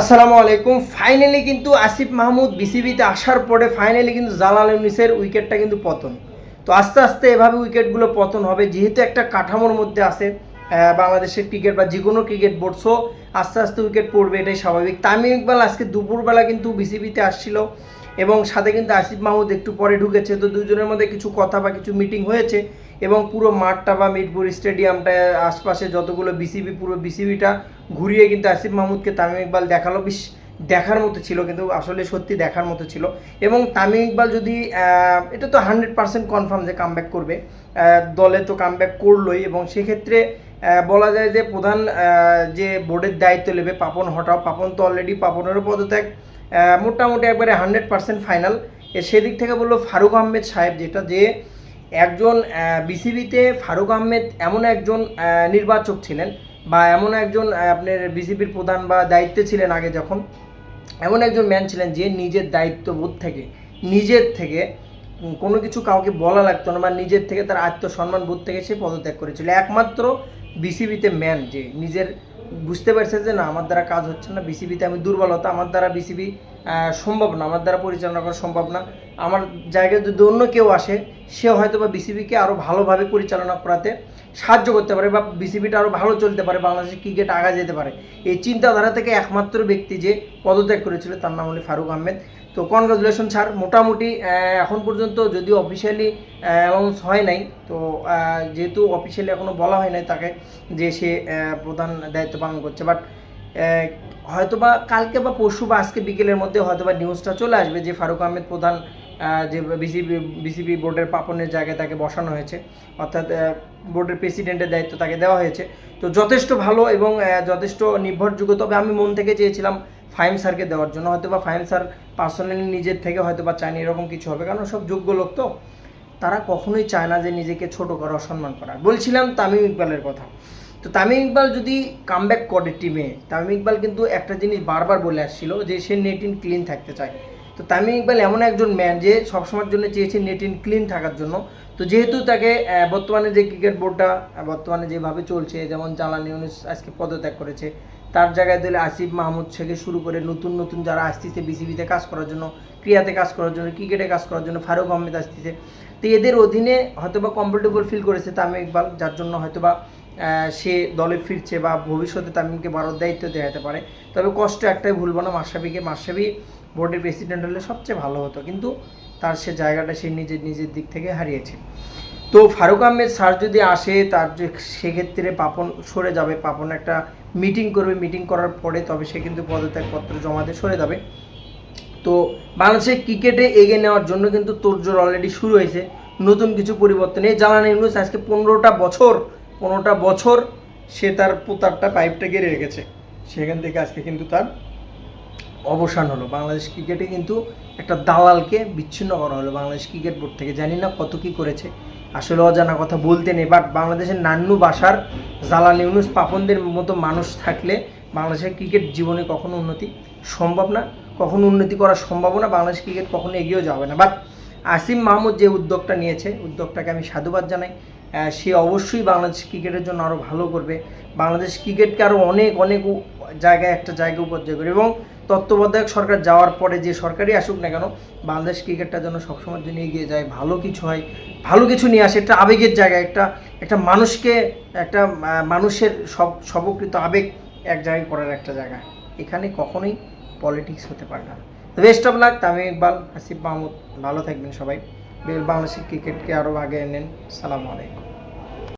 আসসালামু আলাইকুম। ফাইনালি কিন্তু আসিফ মাহমুদ বিসিবিতে আসার পরে ফাইনালি কিন্তু জালাল ইউনিসের উইকেটটা কিন্তু পতন। তো আস্তে আস্তে এভাবে উইকেটগুলো পতন হবে। যেহেতু একটা কাঠামোর মধ্যে আছে বাংলাদেশের ক্রিকেট বা যে কোনো ক্রিকেট বোর্ড সো আস্তে আস্তে উইকেট পড়বে, এটাই স্বাভাবিক। তামিম ইকবাল আজকে দুপুরবেলা কিন্তু বিসিবিতে আসছিল এবং সাথে কিন্তু আসিফ মাহমুদ একটু পরে ঢুকেছে। তো দুজনের মধ্যে কিছু কথা বা কিছু মিটিং হয়েছে এবং পুরো মাঠটা বা মিরপুর স্টেডিয়ামটা আশপাশে যতগুলো বিসিবি পুরো বিসিবিটা ঘুরিয়ে কিন্তু আসিফ মাহমুদকে তামিম ইকবাল দেখাল, বেশ দেখার মতো ছিল কিন্তু আসলে সত্যি দেখার মতো ছিল। এবং তামিম ইকবাল যদি এটা তো হান্ড্রেড পার্সেন্ট কনফার্ম যে কামব্যাক করবে। দলে তো কামব্যাক করলোই এবং সেক্ষেত্রে বলা যায় যে প্রধান যে বোর্ডের দায়িত্ব নেবে পাপন হটাও। পাপন তো অলরেডি পাপনেরও পদত্যাগ মোটামুটি একবারে হান্ড্রেড পার্সেন্ট ফাইনাল সেদিক থেকে বলল ফারুক আহমেদ সাহেব যেটা যে একজন বিসিবিতে ফারুক আহমেদ এমন একজন নির্বাচক ছিলেন। বা এমন একজন আপনার বিসিবির প্রধান বা দায়িত্বে ছিলেন আগে যখন, এমন একজন ম্যান ছিলেন যে নিজের দায়িত্ববোধ থেকে, নিজের থেকে কোনো কিছু কাউকে বলা লাগতো না বা নিজের থেকে তার আত্মসম্মান বোধ থেকে সে পদত্যাগ করেছিল। একমাত্র বিসিবিতে ম্যান যে নিজের বুঝতে পারছে যে না, আমার দ্বারা কাজ হচ্ছে না। বিসিবিতে আমি দুর্বলতা, আমার দ্বারা বিসিবি সম্ভব না, আমার দ্বারা পরিচালনা করা সম্ভব না। আমার জায়গায় যদি অন্য কেউ আসে সে হয়তো বা বিসিবিকে আরও ভালোভাবে পরিচালনা করাতে সাহায্য করতে পারে বা বিসিবিটা আরও ভালো চলতে পারে, বাংলাদেশের ক্রিকেট আগা যেতে পারে। এই চিন্তাধারা থেকে একমাত্র ব্যক্তি যে পদত্যাগ করেছিল, তার নাম হলো ফারুক আহমেদ। তো কনগ্রাচুলেশন স্যার মোটামুটি এখন পর্যন্ত যদিও অফিসিয়ালি অ্যানাউন্স হয় নাই, তো যেহেতু অফিসিয়ালি এখনও বলা হয় নাই তাকে, যে সে প্রধান দায়িত্ব পালন করছে। বাট হয়তোবা কালকে বা পরশু বা আজকে বিকেলের মধ্যে হয়তোবা নিউজটা চলে আসবে যে ফারুক আহমেদ প্রধান যে বিসিবি বিসিবি বোর্ডের পাপনের জায়গায় তাকে বসানো হয়েছে। অর্থাৎ বোর্ডের প্রেসিডেন্টের দায়িত্ব তাকে দেওয়া হয়েছে। তো যথেষ্ট ভালো এবং যথেষ্ট নির্ভরযোগ্য। তবে আমি মন থেকে চেয়েছিলাম ফাইম স্যারকে দেওয়ার জন্য হয়তো বা ফাইম স্যার পার্সোনালি নিজের থেকে হয়তো বা চায়নি, এরকম কিছু হবে। কারণ সব যোগ্য লোক তো। তারা কখনোই চায় না যে নিজেকে ছোট করা, অসম্মান করা। বলছিলাম তামিম ইকবালের কথা। তো তামিম ইকবাল যদি কামব্যাক করে টিমে তামিম ইকবাল কিন্তু একটা জিনিস বারবার বলে আসছিল যে সে নেট ইন ক্লিন থাকতে চায়। তো তামিম ইকবাল এমন একজন ম্যান যে সবসময়ের জন্য চেয়েছে নেট ইন ক্লিন থাকার জন্য। তো যেহেতু তাকে বর্তমানে যে ক্রিকেট বোর্ডটা বর্তমানে যেভাবে চলছে, যেমন জ্বালানি ইউনুস আজকে পদত্যাগ করেছে, তার জায়গায় দিলে আসিফ মাহমুদ থেকে শুরু করে নতুন নতুন যারা আসতেছে বিসিবিতে কাজ করার জন্য, ক্রিয়াতে কাজ করার জন্য ক্রিকেটে কাজ করার জন্য ফারুক আহমেদ আসতেছে। তো এদের অধীনে হয়তোবা কমফোর্টেবল ফিল করেছে তামিম ইকবাল যার জন্য হয়তোবা সে দলে ফিরছে বা ভবিষ্যতে তামিমকে বড় দায়িত্ব দেওয়া যেতে পারে। তবে কষ্ট একটাই ভুলবো না মাসাবিকে মাসাবি বোর্ডের প্রেসিডেন্ট হলে সবচেয়ে ভালো হতো, কিন্তু তার সে জায়গাটা সে নিজের নিজের দিক থেকে হারিয়েছে। তো ফারুক আহমেদ স্যার যদি আসে, তার যে সেক্ষেত্রে পাপন সরে যাবে। পাপন একটা মিটিং করবে মিটিং করার পরে তবে সে কিন্তু পদত্যাগপত্র জমা দিয়ে সরে যাবে। তো বাংলাদেশের ক্রিকেটে এগিয়ে নেওয়ার জন্য কিন্তু তোড়জোড় অলরেডি শুরু হয়েছে। নতুন কিছু পরিবর্তন এই জালানি ইউনুস আজকে পনেরোটা বছর পনেরোটা বছর সে তার পুতারটা পাইপটা গেড়ে রেখেছে। সেখান থেকে আজকে কিন্তু তার অবসান হলো। বাংলাদেশ ক্রিকেটে কিন্তু একটা দালালকে বিচ্ছিন্ন করা হলো। বাংলাদেশ ক্রিকেট বোর্ড থেকে। জানি না কত কি করেছে। আসলে অজানা কথা বলতে নেই বাট বাংলাদেশের নান্নু বাসার, জালাল ইউনুস, পাপনদের মতো মানুষ থাকলে বাংলাদেশের ক্রিকেট জীবনে কখনো উন্নতি সম্ভব না। কখনো উন্নতি করা সম্ভব না। বাংলাদেশ ক্রিকেট কখনো এগিয়েও যাবে না। বাট আসিম মাহমুদ যে উদ্যোগটা নিয়েছে, উদ্যোগটাকে আমি সাধুবাদ জানাই। সে অবশ্যই বাংলাদেশ ক্রিকেটের জন্য আরও ভালো করবে। বাংলাদেশ ক্রিকেটকে আরও অনেক অনেক জায়গায়, একটা জায়গা উপর্যয় করবে এবং তত্ত্বাবধায়ক সরকার যাওয়ার পরে যে সরকারই আসুক না কেন, বাংলাদেশ ক্রিকেটটা যেন সবসময়ের জন্য এগিয়ে যায়, ভালো কিছু হয়, ভালো কিছু নিয়ে আসে, একটা আবেগের জায়গায়, একটা একটা মানুষকে, একটা মানুষের সব, সবকৃত আবেগ এক জায়গায় করার একটা জায়গা। এখানে কখনোই পলিটিক্স হতে পারে না। Best of luck Tamim Iqbal Hasif Mahmud, ভালো থাকবেন সবাই। বাংলাদেশের ক্রিকেটকে আরও আগে এনেন। সালামু আলাইকুম।